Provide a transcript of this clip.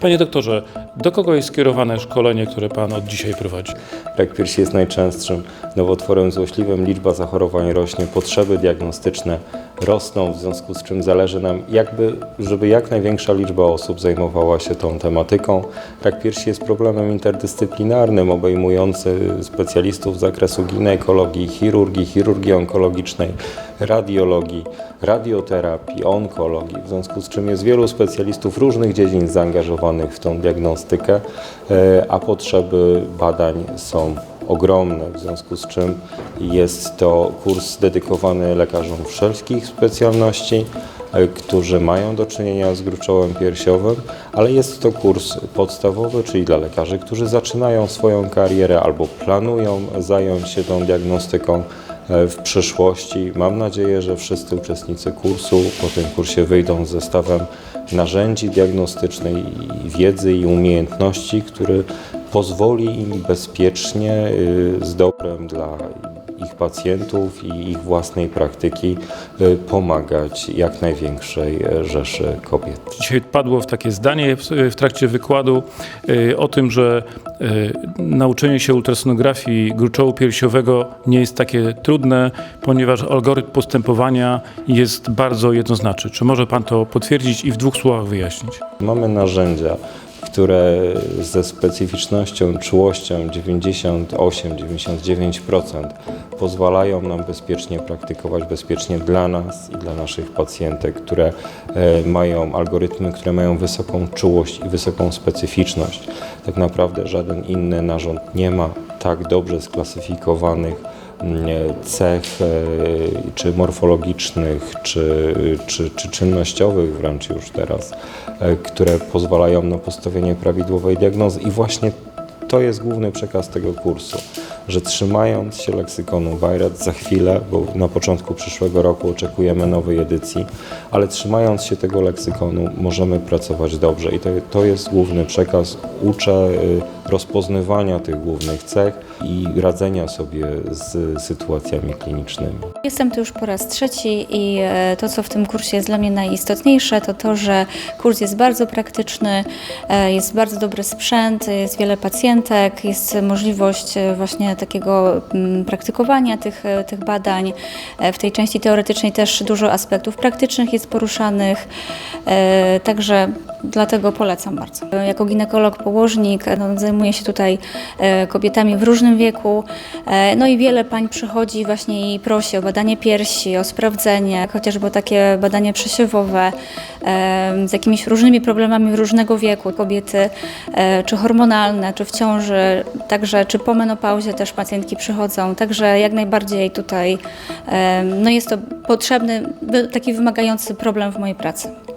Panie doktorze, do kogo jest skierowane szkolenie, które Pan od dzisiaj prowadzi? Rak piersi jest najczęstszym nowotworem złośliwym, liczba zachorowań rośnie, potrzeby diagnostyczne rosną, w związku z czym zależy nam, jakby, żeby jak największa liczba osób zajmowała się tą tematyką. Rak piersi jest problemem interdyscyplinarnym, obejmujący specjalistów z zakresu ginekologii, chirurgii, chirurgii onkologicznej, radiologii, radioterapii, onkologii, w związku z czym jest wielu specjalistów różnych dziedzin zaangażowanych w tą diagnostykę, e, a potrzeby badań są ogromne, w związku z czym jest to kurs dedykowany lekarzom wszelkich specjalności, e, którzy mają do czynienia z gruczołem piersiowym, ale jest to kurs podstawowy, czyli dla lekarzy, którzy zaczynają swoją karierę albo planują zająć się tą diagnostyką w przyszłości. Mam nadzieję, że wszyscy uczestnicy kursu po tym kursie wyjdą z zestawem narzędzi diagnostycznej, wiedzy i umiejętności, który pozwoli im bezpiecznie, y, z dobrem dla ich pacjentów i ich własnej praktyki pomagać jak największej e, rzeszy kobiet. Dzisiaj padło w takie zdanie w, w trakcie wykładu y, o tym, że nauczenie się ultrasonografii gruczołu piersiowego nie jest takie trudne, ponieważ algorytm postępowania jest bardzo jednoznaczny. Czy może Pan to potwierdzić i w dwóch słowach wyjaśnić? Mamy narzędzia, które ze specyficznością, czułością 98-99% pozwalają nam bezpiecznie praktykować, bezpiecznie dla nas i dla naszych pacjentek, które e, mają algorytmy, które mają wysoką czułość i wysoką specyficzność. Tak naprawdę żaden inny narząd nie ma tak dobrze sklasyfikowanych cech e, czy morfologicznych, czy, czy, czy czynnościowych wręcz już teraz, e, które pozwalają na postawienie prawidłowej diagnozy. I właśnie to jest główny przekaz tego kursu, że trzymając się leksykonu Wajrat za chwilę, bo na początku przyszłego roku oczekujemy nowej edycji, ale trzymając się tego leksykonu możemy pracować dobrze i to, to jest główny przekaz. Uczę y, rozpoznawania tych głównych cech i radzenia sobie z sytuacjami klinicznymi. Jestem tu już po raz trzeci i e, to, co w tym kursie jest dla mnie najistotniejsze, to to, że kurs jest bardzo praktyczny, e, jest bardzo dobry sprzęt, jest wiele pacjentek, jest możliwość e, właśnie takiego mm, praktykowania tych, e, tych badań. E, W tej części teoretycznej też dużo aspektów praktycznych jest poruszanych, e, także dlatego polecam bardzo. Jako ginekolog, położnik no, zajmuję się tutaj e, kobietami w różnym wieku, e, no i wiele pań przychodzi właśnie i prosi o badanie piersi, o sprawdzenie, chociażby takie badanie przesiewowe e, z jakimiś różnymi problemami różnego wieku. Kobiety czy hormonalne, czy w ciąży, także czy po menopauzie też pacjentki przychodzą, także jak najbardziej tutaj no jest to potrzebny, taki wymagający problem w mojej pracy.